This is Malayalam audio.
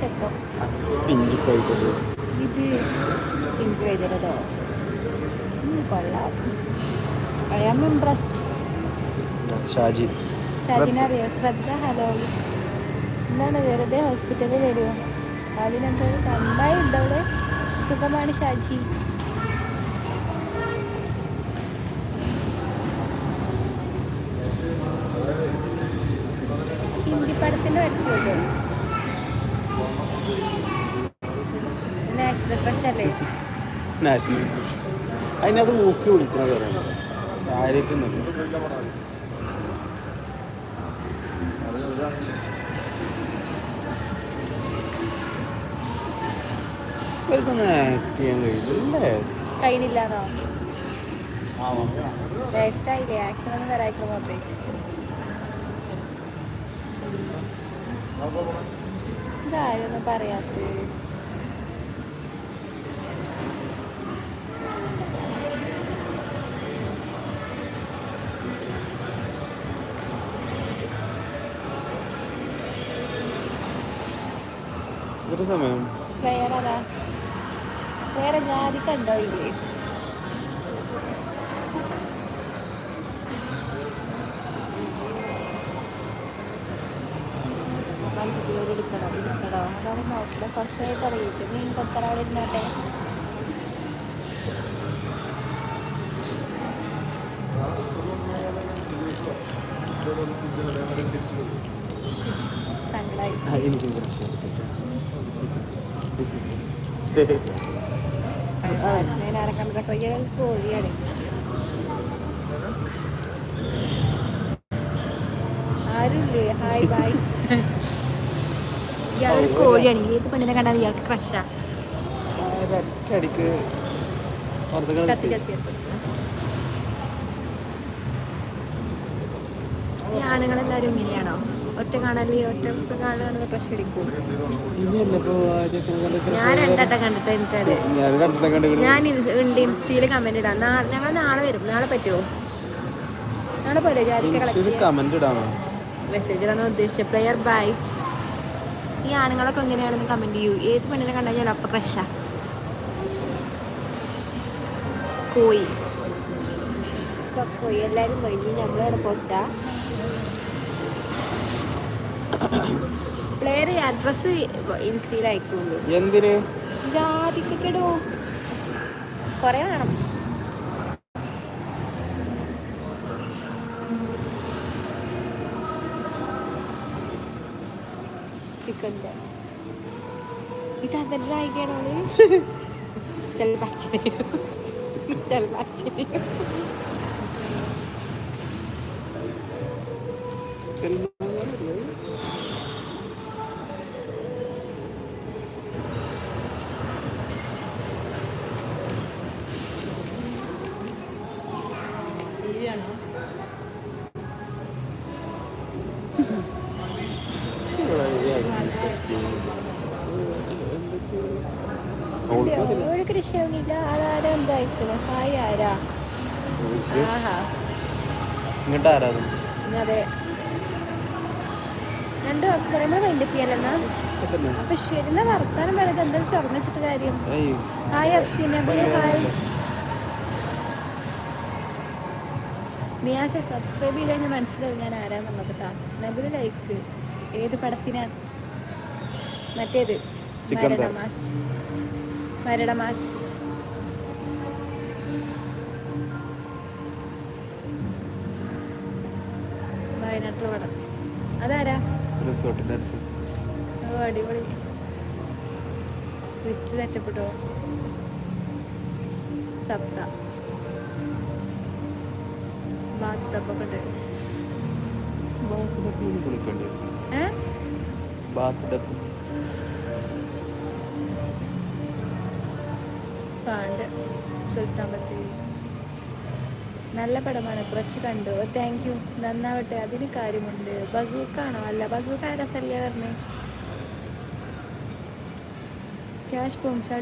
കുറച്ച് പിങ്ക് ചെയ്തതോ കൊള്ളാം. ഐ ആം ഇംപ്രസ്ഡ് ഷാജി ഷാജിനറിയോ ശ്രദ്ധ ഹലോ. എന്താണ് വെറുതെ ഹോസ്പിറ്റലിൽ വരുമോ അതിനെന്തോ നന്നായി ഉണ്ടവിടെ? സുഖമാണ് ഷാജി. ഹിന്ദി പടത്തിന്റെ വരച്ചുള്ളൂ നാഷണൽ ക്രഷ് അല്ലേ? നാഷണൽ അതിനത് ഊക്കി വിളിക്കുന്നത് പറയുന്നത് വേസ്റ്റായില്ലേ ആക്ഷൻ ഒന്നും വരായിട്ടുള്ള മൊത്തം ഇതാരൊന്നും പറയാത്ത? സമയം. വേറെ അതാ വേറെ ജാതിക്കുണ്ടോ ഇല്ലേ? ആ, എനിക്കും കുറച്ച് ഞാൻ ആരെ കണ്ടിട്ടോ ഇയാൾ കോഴിയാണ് ആരുമില്ലേ ഹായ് ബായ് ഇയാളൊരു കോഴിയാണ്. ഏത് പെണ്ണിനെ ഇയാൾക്ക് ക്രഷാ ഈ ഇങ്ങനെയാണോ? ഒറ്റ കാണൽ ഒറ്റ ഞാൻ കണ്ടിട്ട് എനിക്കത്. ഞാൻ ഉണ്ട് ഇൻസ്റ്റയിൽ കമന്റ് ഇടാം. ഞങ്ങൾ നാളെ വരും. നാളെ പറ്റുമോ നാളെ പോലെ മെസ്സേജ് ഇടാന്ന് ഉദ്ദേശിച്ച പ്ലെയർ ബൈ ഈ ആണുങ്ങളൊക്കെ എങ്ങനെയാണെന്ന് കമന്റ് ചെയ്യൂ. ഏത് പെണ്ണിനെ കണ്ടാൽ ഞാൻ അപ്പൊ ക്രഷാ കോയി. പോയി എല്ലാരും പോയി. നമ്മളവിടെ പോസ്റ്റാ പ്ലെയർ അഡ്രസ് ഇൻസ്റ്റയിൽ അയക്കുള്ളൂ. എന്തിന്? ജാതിക്കിടോ കൊറേ വേണം. ചിക്കൻ്റെ ഇത് അതെല്ലാം അയക്കണോ ചിലപ്പോൾ അച്ഛനെയും ചിലപ്പോൾ അച്ഛനെയും ടി വി ആണോ ഒരു കൃഷിയൊന്നുമില്ല അതാരാ എന്താ അയക്കണേ ഹായ് ആരാ? ആഹാ. ഇങ്ങോട്ട് ആരാധന അതെ? രണ്ട് വാക്ക് പറയുമ്പോൾ വൈൻഡ് ചെയ്യാലെന്നാ അപ്പൊ ശരിന്ന വർത്താനം പറയുന്നത് എന്താ തുറന്നു വെച്ചിട്ട് കാര്യം? ഹായ്. അഫ്സി നബിൽ ഹായ്. നിയാസെ സബ്സ്ക്രൈബ് ചെയ്ത് കഴിഞ്ഞാൽ മനസ്സിലാവും ഞാൻ ആരാന്നുള്ളത് കേട്ടോ നബിൽ ലൈക്ക് ഏത് പടത്തിനാ? മറ്റേത്? സിക്കന്ദർ. മരണമാസ് വയനാട്ടിലെ പടം. അതാരാ? റിസോർട്ടിന്റെ അടുത്ത് ഓ അടിപൊളി. വെച്ച് തെറ്റപ്പെട്ടോ സപ്ത. ബാത്ത് ടപ്പൊക്കെ ഉണ്ട്. ബാത്ത് കുളിക്കേണ്ടി വരും. ഏ? ബാത്ത് ഡബ് സ്പാണ്ട് സുൽത്താൻ ബത്തേരി നല്ല പടമാണ് കുറച്ച് കണ്ടു. താങ്ക് യു നന്നാവട്ടെ അതിന് കാര്യമുണ്ട്. ബസൂക്കാണോ? അല്ല ബസൂക്ക രസല്ലേ പറഞ്ഞേ ക്യാഷ് പോംസാട്